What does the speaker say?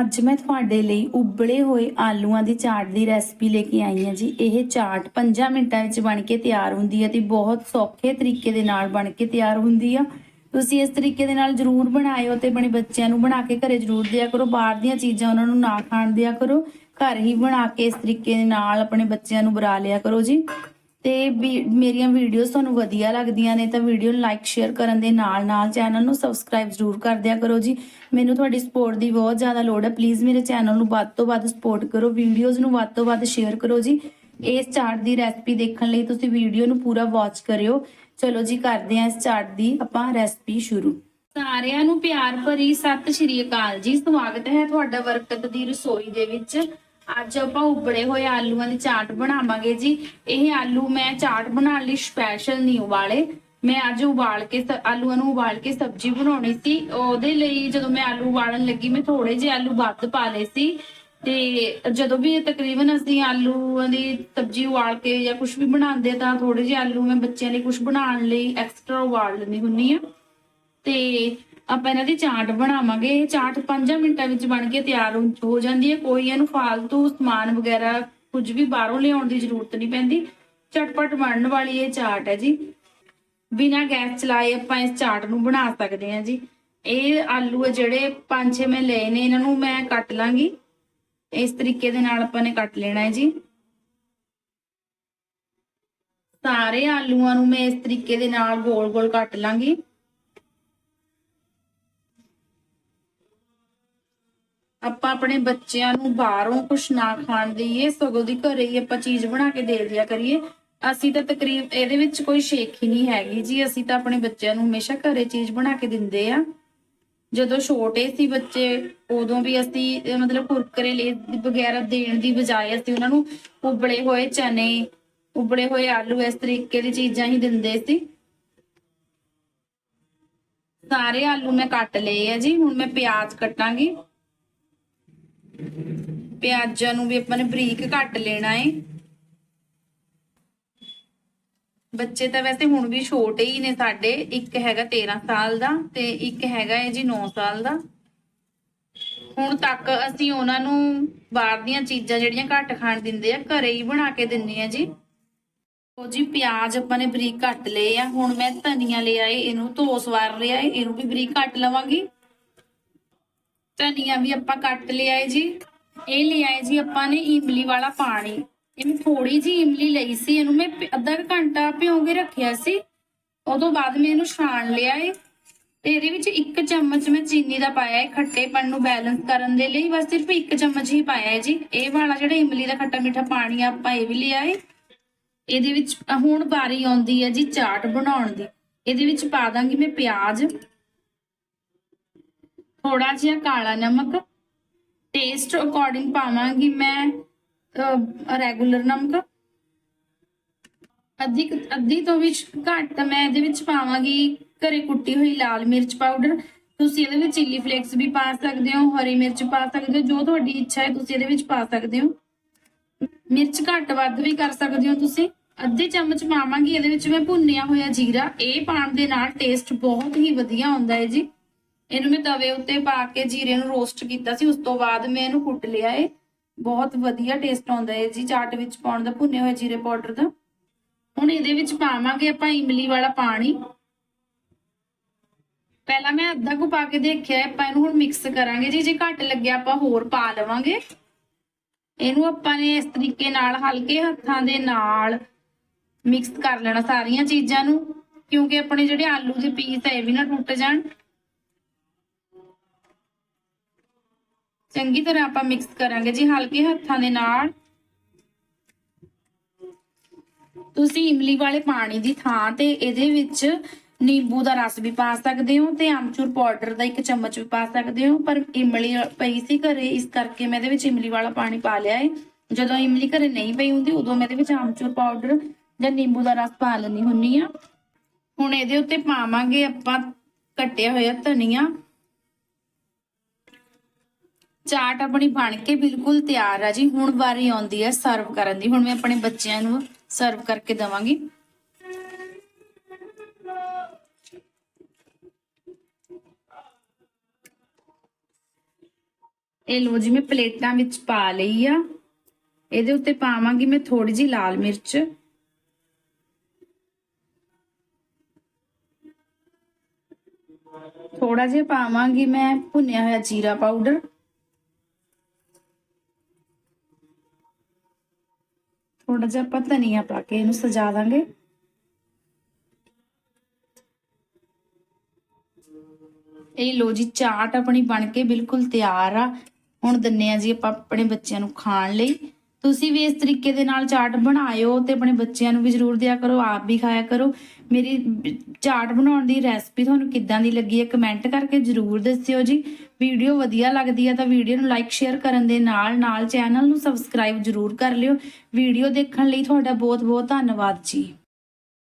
ਅੱਜ ਮੈਂ ਤੁਹਾਡੇ ਲਈ ਉਬਲੇ ਹੋਏ ਆਲੂਆਂ ਦੀ ਚਾਟ ਦੀ ਰੈਸਪੀ ਲੈ ਕੇ ਆਈ ਹਾਂ ਜੀ। ਇਹ ਚਾਟ 5 ਮਿੰਟਾਂ ਵਿੱਚ ਬਣ ਕੇ ਤਿਆਰ ਹੁੰਦੀ ਹੈ ਤੇ ਬਹੁਤ ਸੌਖੇ ਤਰੀਕੇ ਦੇ ਨਾਲ ਬਣ ਕੇ ਤਿਆਰ ਹੁੰਦੀ ਆ। ਤੁਸੀਂ ਇਸ ਤਰੀਕੇ ਦੇ ਨਾਲ ਜਰੂਰ ਬਣਾਇਓ ਤੇ ਆਪਣੇ ਬੱਚਿਆਂ ਨੂੰ ਬਣਾ ਕੇ ਘਰੇ ਜਰੂਰ ਦਿਆ ਕਰੋ। ਬਾਹਰ ਦੀਆਂ ਚੀਜ਼ਾਂ ਉਹਨਾਂ ਨੂੰ ਨਾ ਖਾਣ ਦਿਆ ਕਰੋ। ਘਰ ਹੀ ਬਣਾ ਕੇ ਇਸ ਤਰੀਕੇ ਦੇ ਨਾਲ ਆਪਣੇ ਬੱਚਿਆਂ ਨੂੰ ਬਰਾ ਲਿਆ ਕਰੋ ਜੀ। ਤੇ ਮੇਰੀਆਂ ਵੀਡੀਓਜ਼ ਤੁਹਾਨੂੰ ਵਧੀਆ ਲੱਗਦੀਆਂ ਨੇ ਤਾਂ ਵੀਡੀਓ ਨੂੰ ਲਾਈਕ ਸ਼ੇਅਰ ਕਰਨ ਦੇ ਨਾਲ ਨਾਲ ਚੈਨਲ ਨੂੰ ਸਬਸਕ੍ਰਾਈਬ ਜ਼ਰੂਰ ਕਰ ਦਿਆ ਕਰੋ ਜੀ। ਮੈਨੂੰ ਤੁਹਾਡੀ ਸਪੋਰਟ ਦੀ ਬਹੁਤ ਜ਼ਿਆਦਾ ਲੋੜ ਹੈ। ਪਲੀਜ਼ ਮੇਰੇ ਚੈਨਲ ਨੂੰ ਵੱਧ ਤੋਂ ਵੱਧ ਸਪੋਰਟ ਕਰੋ। ਵੀਡੀਓਜ਼ ਨੂੰ ਵੱਧ ਤੋਂ ਵੱਧ ਸ਼ੇਅਰ ਕਰੋ ਜੀ। ਇਸ ਚਾਟ ਦੀ ਰੈਸਪੀ ਦੇਖਣ ਲਈ ਤੁਸੀਂ ਵੀਡੀਓ ਨੂੰ ਪੂਰਾ ਵਾਚ ਕਰਿਓ। ਚਲੋ ਜੀ, ਕਰਦੇ ਹਾਂ ਇਸ ਚਾਟ ਦੀ ਆਪਾਂ ਰੈਸਪੀ ਸ਼ੁਰੂ। ਸਾਰਿਆਂ ਨੂੰ ਪਿਆਰ ਭਰੀ ਸਤਿ ਸ਼੍ਰੀ ਅਕਾਲ ਜੀ। ਸਵਾਗਤ ਹੈ ਤੁਹਾਡਾ ਬਰਕਤ ਦੀ ਰਸੋਈ ਦੇ ਵਿੱਚ। ਅੱਜ ਆਪਾਂ ਉਬਲੇ ਹੋਏ ਆਲੂਆਂ ਦੀ ਚਾਟ ਬਣਾਵਾਂਗੇ ਜੀ। ਇਹ ਆਲੂ ਮੈਂ ਚਾਟ ਬਣਾਉਣ ਲਈ ਸਪੈਸ਼ਲ ਨਹੀਂ ਉਬਾਲੇ। ਮੈਂ ਅੱਜ ਉਬਾਲ ਕੇ ਆਲੂਆਂ ਨੂੰ ਉਬਾਲ ਕੇ ਸਬਜ਼ੀ ਬਣਾਉਣੀ ਸੀ। ਉਹਦੇ ਲਈ ਜਦੋਂ ਮੈਂ ਆਲੂ ਉਬਾਲਣ ਲੱਗੀ, ਮੈਂ ਥੋੜੇ ਜਿਹੇ ਆਲੂ ਵੱਧ ਪਾ ਲਏ ਸੀ। ਤੇ ਜਦੋਂ ਵੀ ਤਕਰੀਬਨ ਅਸੀਂ ਆਲੂਆਂ ਦੀ ਸਬਜ਼ੀ ਉਬਾਲ ਕੇ ਜਾਂ ਕੁਝ ਵੀ ਬਣਾਉਂਦੇ ਤਾਂ ਥੋੜੇ ਜਿਹੇ ਆਲੂ ਮੈਂ ਬੱਚਿਆਂ ਲਈ ਕੁਝ ਬਣਾਉਣ ਲਈ ਐਕਸਟਰਾ ਉਬਾਲ ਲੈਂਦੀ ਹੁੰਨੀ ਆ ਤੇ ਆਪਾਂ ਇਹਨਾਂ ਦੀ ਚਾਟ ਬਣਾਵਾਂਗੇ। ਇਹ ਚਾਟ 5 ਮਿੰਟਾਂ ਵਿੱਚ ਬਣ ਕੇ ਤਿਆਰ ਹੋ- ਜਾਂਦੀ ਹੈ। ਕੋਈ ਇਹਨੂੰ ਫਾਲਤੂ ਸਮਾਨ ਵਗੈਰਾ ਕੁਝ ਵੀ ਬਾਹਰੋਂ ਲਿਆਉਣ ਦੀ ਜ਼ਰੂਰਤ ਨਹੀਂ ਪੈਂਦੀ। ਝਟਪਟ ਬਣਨ ਵਾਲੀ ਇਹ ਚਾਟ ਹੈ ਜੀ। ਬਿਨਾਂ ਗੈਸ ਚਲਾਏ ਆਪਾਂ ਇਸ ਚਾਟ ਨੂੰ ਬਣਾ ਸਕਦੇ ਹਾਂ ਜੀ। ਇਹ ਆਲੂ ਹੈ ਜਿਹੜੇ ਪੰਜ ਛੇ ਮੈਂ ਲਏ ਨੇ, ਇਹਨਾਂ ਨੂੰ ਮੈਂ ਕੱਟ ਲਾਂਗੀ। ਇਸ ਤਰੀਕੇ ਦੇ ਨਾਲ ਆਪਾਂ ਨੇ ਕੱਟ ਲੈਣਾ ਹੈ ਜੀ। ਸਾਰੇ ਆਲੂਆਂ ਨੂੰ ਮੈਂ ਇਸ ਤਰੀਕੇ ਦੇ ਨਾਲ ਗੋਲ-ਗੋਲ ਕੱਟ ਲਾਂਗੀ। ਆਪਾਂ ਆਪਣੇ ਬੱਚਿਆਂ ਨੂੰ ਬਾਹਰੋਂ ਕੁਛ ਨਾ ਖਾਣ ਦੇਈਏ, ਸਗੋਂ ਦੀ ਘਰੇ ਹੀ ਆਪਾਂ ਚੀਜ਼ ਬਣਾ ਕੇ ਦੇ ਦਿਆ ਕਰੀਏ। ਅਸੀਂ ਤਾਂ ਤਕਰੀਬ ਇਹਦੇ ਵਿੱਚ ਕੋਈ ਸ਼ੇਖ ਹੀ ਨਹੀਂ ਹੈਗੀ ਜੀ। ਅਸੀਂ ਤਾਂ ਆਪਣੇ ਬੱਚਿਆਂ ਨੂੰ ਹਮੇਸ਼ਾ ਘਰੇ ਚੀਜ਼ ਬਣਾ ਕੇ ਦਿੰਦੇ ਆ। ਜਦੋਂ ਛੋਟੇ ਸੀ ਬੱਚੇ, ਉਦੋਂ ਵੀ ਅਸੀਂ ਮਤਲਬ ਕੁਰਕਰੇ ਲੈ ਵਗੈਰਾ ਦੇਣ ਦੀ ਬਜਾਏ ਅਸੀਂ ਉਹਨਾਂ ਨੂੰ ਉਬਲੇ ਹੋਏ ਚਨੇ, ਉਬਲੇ ਹੋਏ ਆਲੂ ਇਸ ਤਰੀਕੇ ਦੀ ਚੀਜ਼ਾਂ ਹੀ ਦਿੰਦੇ ਸੀ। ਸਾਰੇ ਆਲੂ ਮੈਂ ਕੱਟ ਲਏ ਆ ਜੀ। ਹੁਣ ਮੈਂ ਪਿਆਜ਼ ਕੱਟਾਂਗੀ। ਪਿਆਜ਼ਾਂ ਨੂੰ ਵੀ ਆਪਾਂ ਨੇ ਬਰੀਕ ਕੱਟ ਲੈਣਾ ਏ। ਬੱਚੇ ਤਾਂ ਵੈਸੇ ਹੁਣ ਵੀ ਛੋਟੇ ਹੀ ਨੇ ਸਾਡੇ, ਇੱਕ ਹੈਗਾ 13 ਸਾਲ ਦਾ ਤੇ ਇੱਕ ਹੈਗਾ ਹੈ ਜੀ 9 ਸਾਲ ਦਾ। ਹੁਣ ਤੱਕ ਅਸੀਂ ਉਹਨਾਂ ਨੂੰ ਬਾਹਰ ਦੀਆਂ ਚੀਜ਼ਾਂ ਜਿਹੜੀਆਂ ਘੱਟ ਖਾਣ ਦਿੰਦੇ ਆ, ਘਰੇ ਹੀ ਬਣਾ ਕੇ ਦਿੰਨੇ ਆ ਜੀ। ਉਹ ਜੀ ਪਿਆਜ਼ ਆਪਾਂ ਨੇ ਬਰੀਕ ਕੱਟ ਲਏ ਆ, ਹੁਣ ਮੈਂ ਧਨੀਆ ਲਿਆ ਏ, ਇਹਨੂੰ ਧੋ ਸਵਾਰ ਲਿਆ ਏ, ਇਹਨੂੰ ਵੀ ਬਰੀਕ ਕੱਟ ਲਵਾਂਗੀ। ਧਨੀਆ ਵੀ ਆਪਾਂ ਕੱਟ ਲਿਆ ਏ ਜੀ। ਇਹ ਲਿਆ ਜੀ ਆਪਾਂ ਨੇ ਇਮਲੀ ਵਾਲਾ ਪਾਣੀ। ਇਹਨੂੰ ਥੋੜੀ ਜੀ ਇਮਲੀ ਲਈ ਸੀ, ਇਹਨੂੰ ਮੈਂ ਅੱਧਾ ਘੰਟਾ ਭਿਓ ਕੇ ਰੱਖਿਆ ਸੀ। ਉਦੋਂ ਬਾਅਦ ਮੈਂ ਇਹਨੂੰ ਛਾਣ ਲਿਆ ਏ ਤੇ ਇਹਦੇ ਵਿੱਚ ਇੱਕ ਚਮਚ ਮੈਂ ਚੀਨੀ ਦਾ ਪਾਇਆ ਏ, ਖੱਟੇਪਣ ਨੂੰ ਬੈਲੈਂਸ ਕਰਨ ਦੇ ਲਈ। ਬਸ ਸਿਰਫ ਇੱਕ ਚਮਚ ਹੀ ਪਾਇਆ ਏ ਜੀ। ਇਹ ਵਾਲਾ ਜਿਹੜਾ ਇਮਲੀ ਦਾ ਖੱਟਾ ਮਿੱਠਾ ਪਾਣੀ ਆ, ਆਪਾਂ ਇਹ ਵੀ ਲਿਆ ਏ। ਇਹਦੇ ਵਿੱਚ ਹੁਣ ਵਾਰੀ ਆਉਂਦੀ ਹੈ ਜੀ ਚਾਟ ਬਣਾਉਣ ਦੀ। ਇਹਦੇ ਵਿੱਚ ਪਾ ਦਾਂਗੀ ਮੈਂ ਪਿਆਜ਼ ਥੋੜਾ ਜਿਹਾ ਕਾਲਾ ਨਮਕ ਟੇਸਟ ਅਕੋਰਡਿੰਗ ਪਾਵਾਂਗੀ ਮੈਂ ਰੈਗੂਲਰ ਨਮਕ। ਅੱਧੀ ਅੱਧੀ ਤੋਂ ਵੀ ਘੱਟ ਮੈਂ ਇਹਦੇ ਵਿੱਚ ਪਾਵਾਂਗੀ ਘਰੇ ਕੁੱਟੀ ਹੋਈ ਲਾਲ ਮਿਰਚ ਪਾਊਡਰ ਤੁਸੀਂ ਇਹਦੇ ਵਿੱਚ ਚਿੱਲੀ ਫਲੇਕਸ ਵੀ ਪਾ ਸਕਦੇ ਹੋ, ਹਰੀ ਮਿਰਚ ਪਾ ਸਕਦੇ ਹੋ, ਜੋ ਤੁਹਾਡੀ ਇੱਛਾ ਹੈ ਤੁਸੀਂ ਇਹਦੇ ਵਿੱਚ ਪਾ ਸਕਦੇ ਹੋ। ਮਿਰਚ ਘੱਟ ਵੱਧ ਵੀ ਕਰ ਸਕਦੇ ਹੋ ਤੁਸੀਂ। ਅੱਧੇ ਚਮਚ ਪਾਵਾਂਗੀ, ਇਹਦੇ ਵਿੱਚ ਮੈਂ ਭੁੰਨਿਆ ਹੋਇਆ ਜੀਰਾ, ਇਹ ਪਾਉਣ ਦੇ ਨਾਲ ਟੇਸਟ ਬਹੁਤ ਹੀ ਵਧੀਆ ਆਉਂਦਾ ਹੈ ਜੀ। ਇਹਨੂੰ ਮੈਂ ਤਵੇ ਉੱਤੇ ਪਾ ਕੇ ਜੀਰੇ ਨੂੰ ਰੋਸਟ ਕੀਤਾ ਸੀ, ਉਸ ਤੋਂ ਬਾਅਦ ਮੈਂ ਇਹਨੂੰ ਕੁੱਟ ਲਿਆ ਏ। ਬਹੁਤ ਵਧੀਆ ਟੇਸਟ ਆਉਂਦਾ ਹੈ ਜੀ, ਚਾਟ ਵਿੱਚ ਪਾਉਣ ਦਾ, ਭੁੰਨੇ ਹੋਏ ਜੀਰੇ ਪਾਊਡਰ ਦਾ। ਹੁਣ ਇਹਦੇ ਵਿੱਚ ਪਾਵਾਂਗੇ ਆਪਾਂ ਇਮਲੀ ਵਾਲਾ ਪਾਣੀ। ਪਹਿਲਾਂ ਮੈਂ ਅੱਧਾ ਕੁ ਪਾ ਕੇ ਦੇਖਿਆ, ਆਪਾਂ ਇਹਨੂੰ ਹੁਣ ਮਿਕਸ ਕਰਾਂਗੇ ਜੀ, ਜੇ ਘੱਟ ਲੱਗਿਆ ਆਪਾਂ ਹੋਰ ਪਾ ਲਵਾਂਗੇ। ਇਹਨੂੰ ਆਪਾਂ ਨੇ ਇਸ ਤਰੀਕੇ ਨਾਲ ਹਲਕੇ ਹੱਥਾਂ ਦੇ ਨਾਲ ਮਿਕਸ ਕਰ ਲੈਣਾ ਸਾਰੀਆਂ ਚੀਜ਼ਾਂ ਨੂੰ, ਕਿਉਂਕਿ ਆਪਣੇ ਜਿਹੜੇ ਆਲੂ ਦੇ ਪੀਸ ਹੈ ਇਹ ਵੀ ਨਾ ਟੁੱਟ ਜਾਣ। ਚੰਗੀ ਤਰ੍ਹਾਂ ਆਪਾਂ ਮਿਕਸ ਕਰਾਂਗੇ ਜੀ, ਹਲਕੇ ਹੱਥਾਂ ਦੇ ਨਾਲ। ਤੁਸੀਂ ਇਮਲੀ ਵਾਲੇ ਪਾਣੀ ਦੀ ਥਾਂ ਤੇ ਇਹਦੇ ਵਿੱਚ ਨਿੰਬੂ ਦਾ ਰਸ ਵੀ ਪਾ ਸਕਦੇ ਹੋ ਤੇ ਆਮਚੂਰ ਪਾਊਡਰ ਦਾ ਇੱਕ ਚਮਚ ਵੀ ਪਾ ਸਕਦੇ ਹੋ। ਪਰ ਇਮਲੀ ਪਈ ਸੀ ਘਰੇ, ਇਸ ਕਰਕੇ ਮੈਂ ਇਹਦੇ ਵਿੱਚ ਇਮਲੀ ਵਾਲਾ ਪਾਣੀ ਪਾ ਲਿਆ ਹੈ ਜਦੋਂ ਇਮਲੀ ਘਰੇ ਨਹੀਂ ਪਈ ਹੁੰਦੀ, ਉਦੋਂ ਮੈਂ ਇਹਦੇ ਵਿੱਚ ਆਮਚੂਰ ਪਾਊਡਰ ਜਾਂ ਨਿੰਬੂ ਦਾ ਰਸ ਪਾ ਲੈਣੀ ਹੁੰਨੀ ਆ ਹੁਣ ਇਹਦੇ ਉੱਤੇ ਪਾਵਾਂਗੇ ਆਪਾਂ ਕੱਟਿਆ ਹੋਇਆ ਧਨੀਆ। ਚਾਟ ਆਪਣੀ ਬਣ ਕੇ ਬਿਲਕੁਲ ਤਿਆਰ ਆ ਜੀ। ਹੁਣ ਵਾਰੀ ਆਉਂਦੀ ਹੈ ਸਰਵ ਕਰਨ ਦੀ। ਹੁਣ ਮੈਂ ਆਪਣੇ ਬੱਚਿਆਂ ਨੂੰ ਸਰਵ ਕਰਕੇ ਦਵਾਂਗੀ। ਇਹ ਲੋ ਜੀ, ਮੈਂ ਪਲੇਟਾਂ ਵਿੱਚ ਪਾ ਲਈ ਆ। ਇਹਦੇ ਉੱਤੇ ਪਾਵਾਂਗੀ ਮੈਂ ਥੋੜੀ ਜੀ ਲਾਲ ਮਿਰਚ। ਥੋੜਾ ਜਿਹਾ ਪਾਵਾਂਗੀ ਮੈਂ ਭੁੰਨਿਆ ਹੋਇਆ ਜੀਰਾ ਪਾਊਡਰ। ਥੋੜਾ ਜਿਹਾ ਆਪਾਂ ਧਨੀਆ ਪਾ ਕੇ ਇਹਨੂੰ ਸਜਾ ਦਾਂਗੇ। ਇਹ ਲੋ ਜੀ, ਚਾਟ ਆਪਣੀ ਬਣ ਕੇ ਬਿਲਕੁਲ ਤਿਆਰ ਆ। ਹੁਣ ਦਿੰਨੇ ਆ ਜੀ ਆਪਾਂ ਆਪਣੇ ਬੱਚਿਆਂ ਨੂੰ ਖਾਣ ਲਈ। ਤੁਸੀਂ ਵੀ ਇਸ ਤਰੀਕੇ ਦੇ ਨਾਲ ਚਾਟ ਬਣਾਇਓ ਤੇ ਆਪਣੇ ਬੱਚਿਆਂ ਨੂੰ ਵੀ ਜ਼ਰੂਰ ਦਿਆ ਕਰੋ, ਆਪ ਵੀ ਖਾਇਆ ਕਰੋ। ਮੇਰੀ ਚਾਟ ਬਣਾਉਣ ਦੀ ਰੈਸਪੀ ਤੁਹਾਨੂੰ ਕਿੱਦਾਂ ਦੀ ਲੱਗੀ ਹੈ ਕਮੈਂਟ ਕਰਕੇ ਜ਼ਰੂਰ ਦੱਸਿਓ ਜੀ। ਵੀਡੀਓ ਵਧੀਆ ਲੱਗਦੀ ਹੈ ਤਾਂ ਵੀਡੀਓ ਨੂੰ ਲਾਈਕ, ਸ਼ੇਅਰ ਕਰਨ ਦੇ ਨਾਲ ਨਾਲ ਚੈਨਲ ਨੂੰ ਸਬਸਕ੍ਰਾਈਬ ਜ਼ਰੂਰ ਕਰ ਲਿਓ। ਵੀਡੀਓ ਦੇਖਣ ਲਈ ਤੁਹਾਡਾ ਬਹੁਤ ਬਹੁਤ ਧੰਨਵਾਦ ਜੀ।